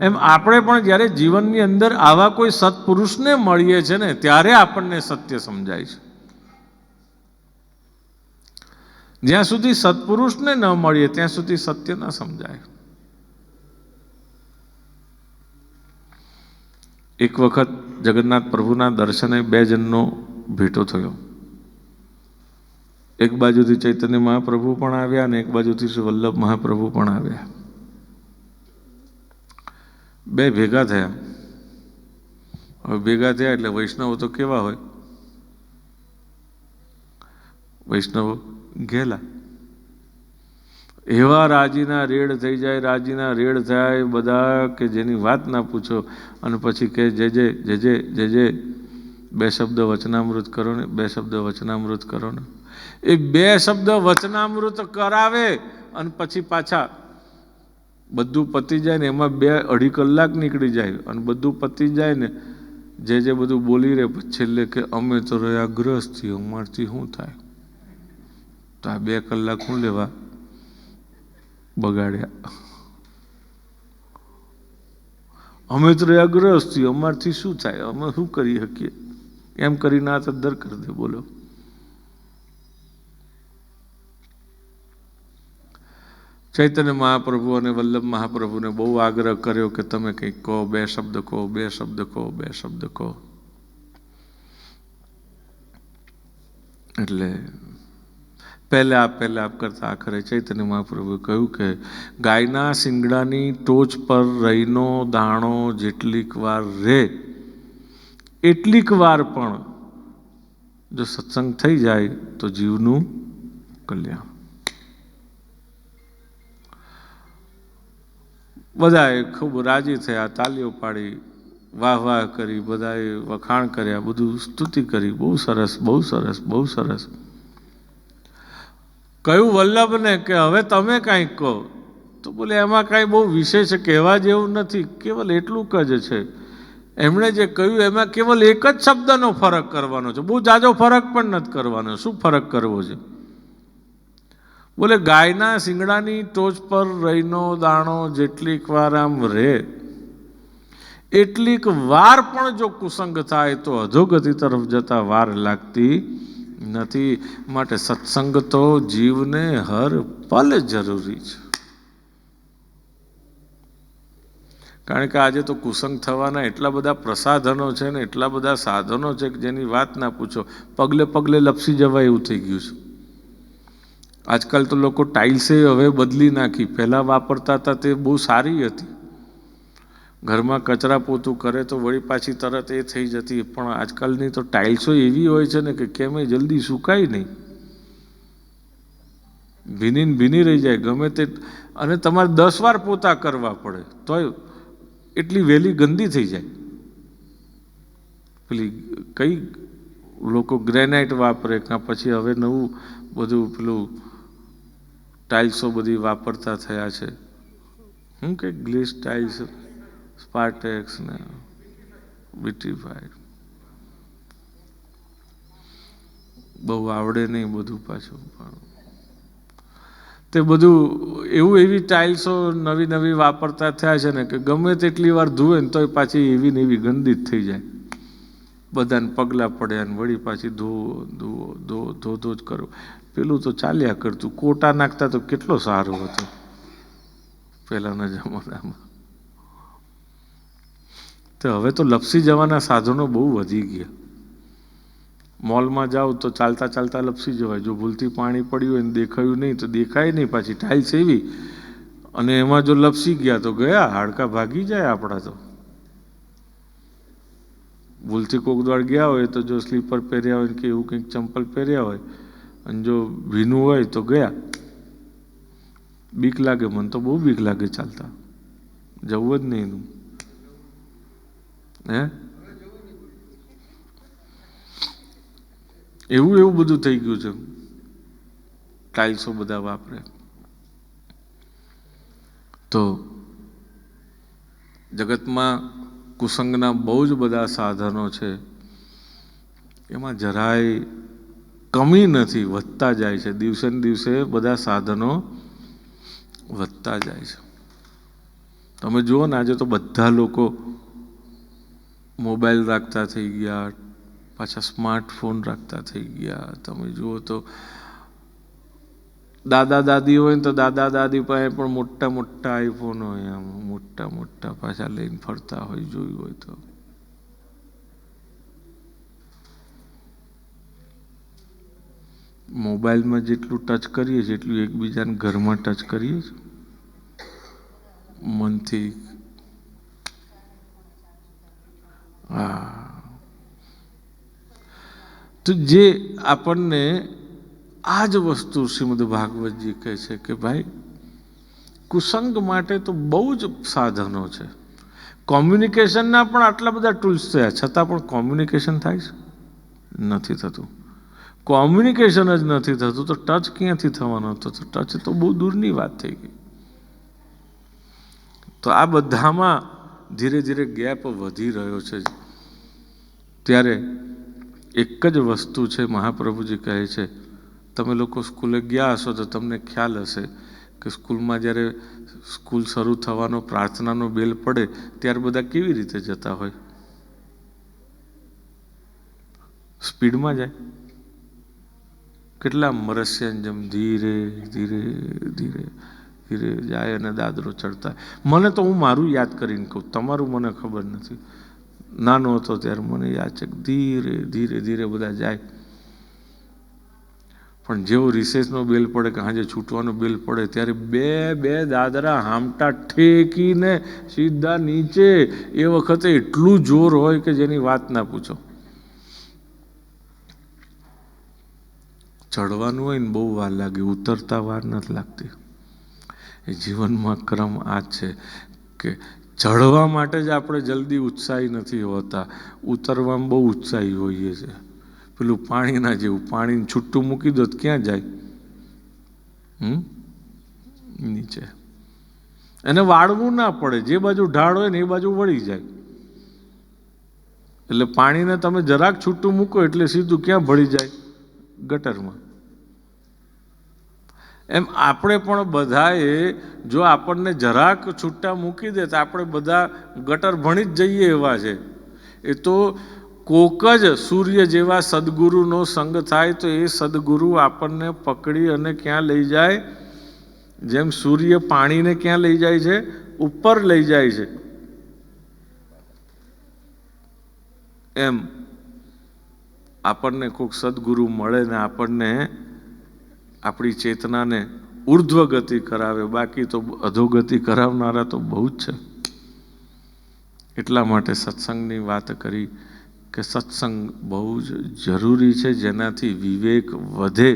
એમ આપણે પણ જ્યારે જીવનની અંદર આવા કોઈ સત્પુરુષને મળીએ છે ને, ત્યારે આપણને સત્ય સમજાય છે. જ્યાં સુધી સત્પુરુષને ન મળીએ, ત્યાં સુધી સત્ય ન સમજાય. એક વખત જગન્નાથ પ્રભુના દર્શને બે જણનો ભેટો થયો. એક બાજુથી ચૈતન્ય મહાપ્રભુ પણ આવ્યા અને એક બાજુથી શ્રી વલ્લભ મહાપ્રભુ પણ આવ્યા. બે ભેગા થયા. હવે ભેગા થયા એટલે વૈષ્ણવો તો કેવા હોય? વૈષ્ણવો ઘેલા. એવા રાજીના રેડ થઈ જાય, રાજીના રેડ થાય બધા કે જેની વાત ના પૂછો અને પછી કે જે જે જે જે જે જે, બે શબ્દ વચનામૃત કરો ને, બે શબ્દ વચનામૃત કરો ને. એ બે શબ્દ વચનામૃત કરાવે અને પછી પાછા બધું પતી જાય ને એમાં બે અઢી કલાક નીકળી જાય અને બધું પતી જાય ને જે જે બધું બોલી રહે છેલ્લે કે અમે તો રહ્યા ગ્રહસ્થી અમારથી શું થાય? તો આ બે કલાક શું લેવા? બગાડ્યા. અમે તો રહ્યા ગ્રહસ્થી અમારથી શું થાય? અમે શું કરી શકીએ? એમ કરીને આ તદ્દર કરી દે, બોલો. ચૈતન્ય મહાપ્રભુ અને વલ્લભ મહાપ્રભુને બહુ આગ્રહ કર્યો કે તમે કંઈક કહો, બે શબ્દ કહો, બે શબ્દ કહો, બે શબ્દ કહો. એટલે પહેલાં પહેલે આપ કરતા આખરે ચૈતન્ય મહાપ્રભુએ કહ્યું કે ગાયના શિંગડાની ટોચ પર રહીનો દાણો જેટલીક વાર રહે એટલીક વાર પણ જો સત્સંગ થઈ જાય તો જીવનું કલ્યાણ. બધાએ ખૂબ રાજી થયા, તાલીઓ પાડી, વાહ વાહ કરી, બધાએ વખાણ કર્યા, બધું સ્તુતિ કરી. બહુ સરસ બહુ સરસ બહુ સરસ. કયું વલ્લભને કે, હવે તમે કાંઈક કહો. તો બોલે, એમાં કાંઈ બહુ વિશેષ કહેવા જેવું નથી. કેવલ એટલું જ છે. એમણે જે કહ્યું, એમાં કેવલ એક જ શબ્દનો ફરક કરવાનો છે. બહુ જાજો ફરક પણ નથી કરવાનો. શું ફરક કરવો છે? બોલે, ગાયના શિંગડાની ટોચ પર રહીનો દાણો જેટલીક વાર આમ રહે એટલીક વાર પણ જો કુસંગ થાય તો અધોગતિ તરફ જતા વાર લાગતી નથી. માટે સત્સંગ તો જીવને હર પલ જરૂરી છે. કારણ કે આજે તો કુસંગ થવાના એટલા બધા પ્રસાધનો છે ને, એટલા બધા સાધનો છે કે જેની વાત ના પૂછો. પગલે પગલે લપસી જવાય એવું થઈ ગયું છે. આજકાલ તો લોકો ટાઇલ્સે હવે બદલી નાખી. પહેલાં વાપરતા હતા તે બહુ સારી હતી. ઘરમાં કચરા પોતું કરે તો વળી પાછી તરત એ થઈ જતી. પણ આજકાલની તો ટાઇલ્સો એવી હોય છે ને કે કેમે જલ્દી સુકાય નહીં. ભીનીને ભીની રહી જાય, ગમે તે અને તમારે દસ વાર પોતા કરવા પડે, તોય એટલી વહેલી ગંદી થઈ જાય. પેલી કઈ લોકો ગ્રેનાઇટ વાપરે કાં પછી હવે નવું બધું પેલું ટાઇલ્સો બધી વાપરતા થયા છે. હું કે ગ્લીસ ટાઇલ્સ સ્પાર્ટેક્સ ને બીટીફાઈડ બહુ આવડે નહીં બધું પાછું, પણ તે બધું એવું એવી ટાઇલ્સો નવી નવી વાપરતા થયા છે ને કે ગમે તેટલી વાર ધુએ ને તોય પાછી એવી ને એવી ગંદી જ થઈ જાય. બધાને પગલાં પડ્યા અને વળી પાછી ધો ધોવો ધો ધો ધો જ કરો. પેલું તો ચાલ્યા કરતું. કોટા નાખતા તો કેટલો સારો હતો. પહેલાંના જમાનામાં. તો હવે તો લપસી જવાના સાધનો બહુ વધી ગયા. મોલમાં જાઓ તો ચાલતા ચાલતા લપસી જવાય. જો ભૂલથી પાણી પડ્યું હોય ને દેખાયું નહીં તો દેખાય નહીં. પાછી ટાઇલ્સ એવી. અને એમાં જો લપસી ગયા તો ગયા. હાડકા ભાગી જાય આપણા તો. ભૂલથી કોક દોડ ગયા હોય તો જો સ્લીપર પહેર્યા હોય કે એવું કંઈક ચંપલ પહેર્યા હોય અને જો ભીનું હોય તો ગયા. બીક લાગે, મને તો બહુ બીક લાગે ચાલતા. જવું જ નહીં એનું. હે? એવું એવું બધું થઈ ગયું છે. ટાઇલ્સો બધા વાપરે. તો જગતમાં કુસંગના બહુ જ બધા સાધનો છે. એમાં જરાય કમી નથી, વધતા જાય છે. દિવસે ને દિવસે બધા સાધનો વધતા જાય છે. તમે જુઓ ને, આજે તો બધા લોકો મોબાઈલ રાખતા થઈ ગયા, પાછા સ્માર્ટફોન રાખતા થઈ ગયા. તમે જુઓ તો દાદા દાદી હોય ને તો દાદા દાદી પાસે પણ મોટા મોટા આઈફોન હોય આમ મોટા મોટા પાછા લઈને ફરતા હોય, જોયું હોય તો. મોબાઈલમાં જેટલું ટચ કરીએ છીએ, એટલું એકબીજાને ઘરમાં ટચ કરીએ છીએ. મનથી. હા. તો જે આપણને આ જ વસ્તુ શ્રીમદ ભાગવતજી કહે છે કે ભાઈ, કુસંગ માટે તો બહુ જ સાધનો છે. કોમ્યુનિકેશનના પણ આટલા બધા ટૂલ્સ થયા, છતાં પણ કોમ્યુનિકેશન થાય છે? નથી થતું. કોમ્યુનિકેશન જ નથી થતું, તો ટચ ક્યાંથી થવાનો? હતો તો ટચ તો બહુ દૂરની વાત થઈ ગઈ. તો આ બધામાં ધીરે ધીરે ગેપ વધી રહ્યો છે. ત્યારે એક જ વસ્તુ છે મહાપ્રભુજી કહે છે તમે લોકો સ્કૂલે ગયા હશો તો તમને ખ્યાલ હશે કે સ્કૂલમાં જ્યારે સ્કૂલ શરૂ થવાનો પ્રાર્થનાનો બેલ પડે, ત્યારે બધા કેવી રીતે જતા હોય? સ્પીડમાં જાય. કેટલા મરસ્યાની જેમ ધીરે ધીરે ધીરે ધીરે જાય અને દાદરો ચડતા. મને તો હું મારું યાદ કરીને કહું, તમારું મને ખબર નથી. નાનો હતો ત્યારે મને યાદ છે ધીરે ધીરે ધીરે બધા જાય. પણ જેવો રિસેસનો બેલ પડે કે હાજે છૂટવાનો બેલ પડે, ત્યારે બે બે દાદરા હામટા ઠેકીને સીધા નીચે એ વખતે એટલું જોર હોય કે જેની વાત ના પૂછો. ચડવાનું હોય ને બહુ વાર લાગે, ઉતરતા વાર નથી લાગતી. એ જીવનમાં ક્રમ આ છે કે ચડવા માટે જ આપણે જલ્દી ઉત્સાહી નથી હોતા. ઉતરવામાં બહુ ઉત્સાહી હોઈએ છીએ. પેલું પાણીના જેવું, પાણીને છૂટું મૂકી દો તો ક્યાં જાય? હમ? નીચે. એને વાળવું ના પડે. જે બાજુ ઢાળ હોય ને એ બાજુ વળી જાય. એટલે પાણીને તમે જરાક છૂટું મૂકો એટલે સીધું ક્યાં ભળી જાય? ગટરમાં. એમ આપણે પણ બધાએ જો આપણને જરાક છૂટા મૂકી દે તો આપણે બધા ગટર ભણી જ જઈએ એવા છે. એ તો કોક જ સૂર્ય જેવા સદગુરુનો સંગ થાય તો એ સદગુરુ આપણને પકડી અને ક્યાં લઈ જાય? જેમ સૂર્ય પાણીને ક્યાં લઈ જાય છે? ઉપર લઈ જાય છે. એમ આપણને કોઈક સદગુરુ મળે ને આપણને આપણી ચેતનાને ઉર્ધ્વ ગતિ કરાવે, બાકી તો અધોગતિ કરાવનારા તો બહુ જ છે. એટલા માટે સત્સંગની વાત કરી કે સત્સંગ બહુ જ જરૂરી છે જેનાથી વિવેક વધે